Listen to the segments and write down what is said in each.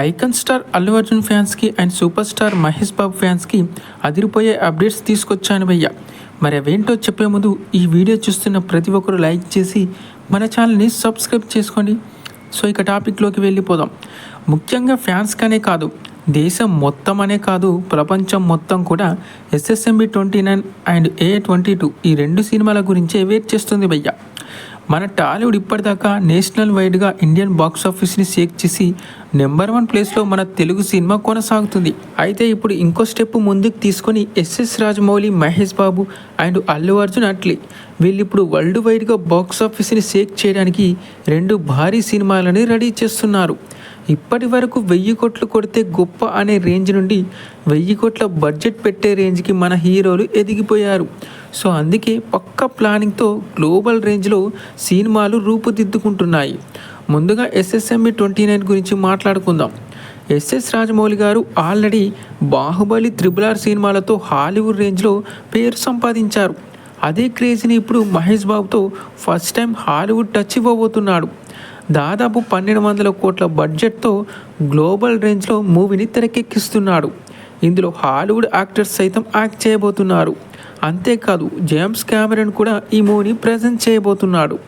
Icon star Allu Arjun ఫ్యాన్స్కి and super star Mahesh Babu ఫ్యాన్స్కి అదిరిపోయే అప్డేట్స్ తీసుకొచ్చాను భయ్య. మరి అవేంటో చెప్పే ముందు ఈ వీడియో చూస్తున్న ప్రతి ఒక్కరు లైక్ చేసి మన ఛానల్ని సబ్స్క్రైబ్ చేసుకోండి. సో ఇక టాపిక్లోకి వెళ్ళిపోదాం. ముఖ్యంగా ఫ్యాన్స్కనే కాదు దేశం మొత్తం అనే కాదు ప్రపంచం మొత్తం కూడా SSMB twenty nine and A twenty two ఈ రెండు సినిమాల గురించే వెయిట్ చేస్తుంది భయ్య. మన టాలీవుడ్ ఇప్పటిదాకా నేషనల్ వైడ్గా ఇండియన్ బాక్స్ ఆఫీస్ని షేక్ చేసి నెంబర్ వన్ ప్లేస్లో మన తెలుగు సినిమా కొనసాగుతుంది. అయితే ఇప్పుడు ఇంకో స్టెప్ ముందుకు తీసుకొని ఎస్ఎస్ రాజమౌళి మహేష్ బాబు అండ్ అల్లు అర్జున్ అట్లీ. వీళ్ళు ఇప్పుడు వరల్డ్ వైడ్గా బాక్స్ ఆఫీస్ని షేక్ చేయడానికి రెండు భారీ సినిమాలని రెడీ చేస్తున్నారు. ఇప్పటి వరకు వెయ్యి కోట్లు కొడితే గొప్ప అనే రేంజ్ నుండి వెయ్యి కోట్ల బడ్జెట్ పెట్టే రేంజ్కి మన హీరోలు ఎదిగిపోయారు. సో అందుకే పక్క ప్లానింగ్తో గ్లోబల్ రేంజ్లో సినిమాలు రూపుదిద్దుకుంటున్నాయి. ముందుగా ఎస్ఎస్ఎంఈ ట్వంటీ నైన్ గురించి మాట్లాడుకుందాం. SS Rajamouli garu already Baahubali triple R సినిమాలతో హాలీవుడ్ రేంజ్లో పేరు సంపాదించారు. అదే క్రేజ్ని ఇప్పుడు మహేష్ బాబుతో ఫస్ట్ టైం హాలీవుడ్ టచ్ ఇవ్వబోతున్నాడు. దాదాపు పన్నెండు వందల కోట్ల బడ్జెట్తో గ్లోబల్ రేంజ్లో మూవీని తెరకెక్కిస్తున్నాడు. ఇందులో హాలీవుడ్ యాక్టర్స్ సైతం యాక్ట్ చేయబోతున్నారు. అంతేకాదు జేమ్స్ క్యామెరన్ కూడా ఈ మూవీని ప్రజెంట్ చేయబోతున్నాడు.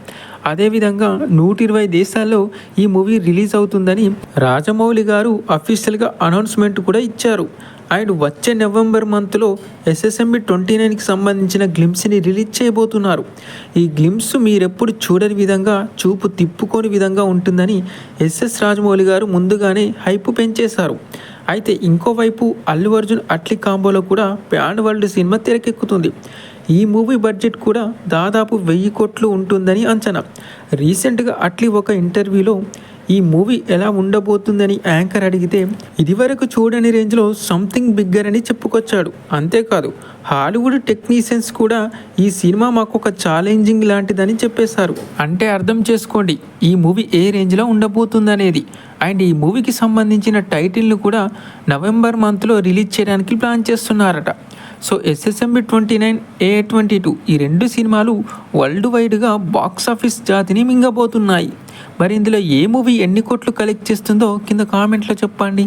అదేవిధంగా నూట ఇరవై దేశాల్లో ఈ మూవీ రిలీజ్ అవుతుందని రాజమౌళి గారు అఫీషియల్గా అనౌన్స్మెంట్ కూడా ఇచ్చారు. అండ్ వచ్చే నవంబర్ మంత్లో ఎస్ఎస్ఎంబి ట్వంటీ నైన్కి సంబంధించిన గ్లిమ్స్ని రిలీజ్ చేయబోతున్నారు. ఈ గ్లిమ్స్ మీరెప్పుడు చూడని విధంగా చూపు తిప్పుకోని విధంగా ఉంటుందని ఎస్ఎస్ రాజమౌళి గారు ముందుగానే హైప్ పెంచేశారు. అయితే ఇంకోవైపు అల్లు అర్జున్ అట్లీ కాంబోలో కూడా ప్యాన్ వరల్డ్ సినిమా తెరకెక్కుతుంది. ఈ మూవీ బడ్జెట్ కూడా దాదాపు వెయ్యి కోట్లు ఉంటుందని అంచనా. రీసెంట్గా అట్లీ ఒక ఇంటర్వ్యూలో ఈ మూవీ ఎలా ఉండబోతుందని యాంకర్ అడిగితే ఇదివరకు చూడని రేంజ్లో సంథింగ్ బిగ్గర్ అని చెప్పుకొచ్చాడు. అంతేకాదు హాలీవుడ్ టెక్నీషియన్స్ కూడా ఈ సినిమా మాకు ఒక ఛాలెంజింగ్ లాంటిదని చెప్పేశారు. అంటే అర్థం చేసుకోండి ఈ మూవీ ఏ రేంజ్లో ఉండబోతుందనేది. అండ్ ఈ మూవీకి సంబంధించిన టైటిల్ను కూడా నవంబర్ మంత్లో రిలీజ్ చేయడానికి ప్లాన్ చేస్తున్నారట. So SSMB twenty nine A twenty two ఈ రెండు సినిమాలు వరల్డ్ వైడ్గా బాక్స్ ఆఫీస్ జాతిని మింగబోతున్నాయి. మరి ఇందులో ఏ మూవీ ఎన్ని కోట్లు కలెక్ట్ చేస్తుందో కింద కామెంట్లో చెప్పండి.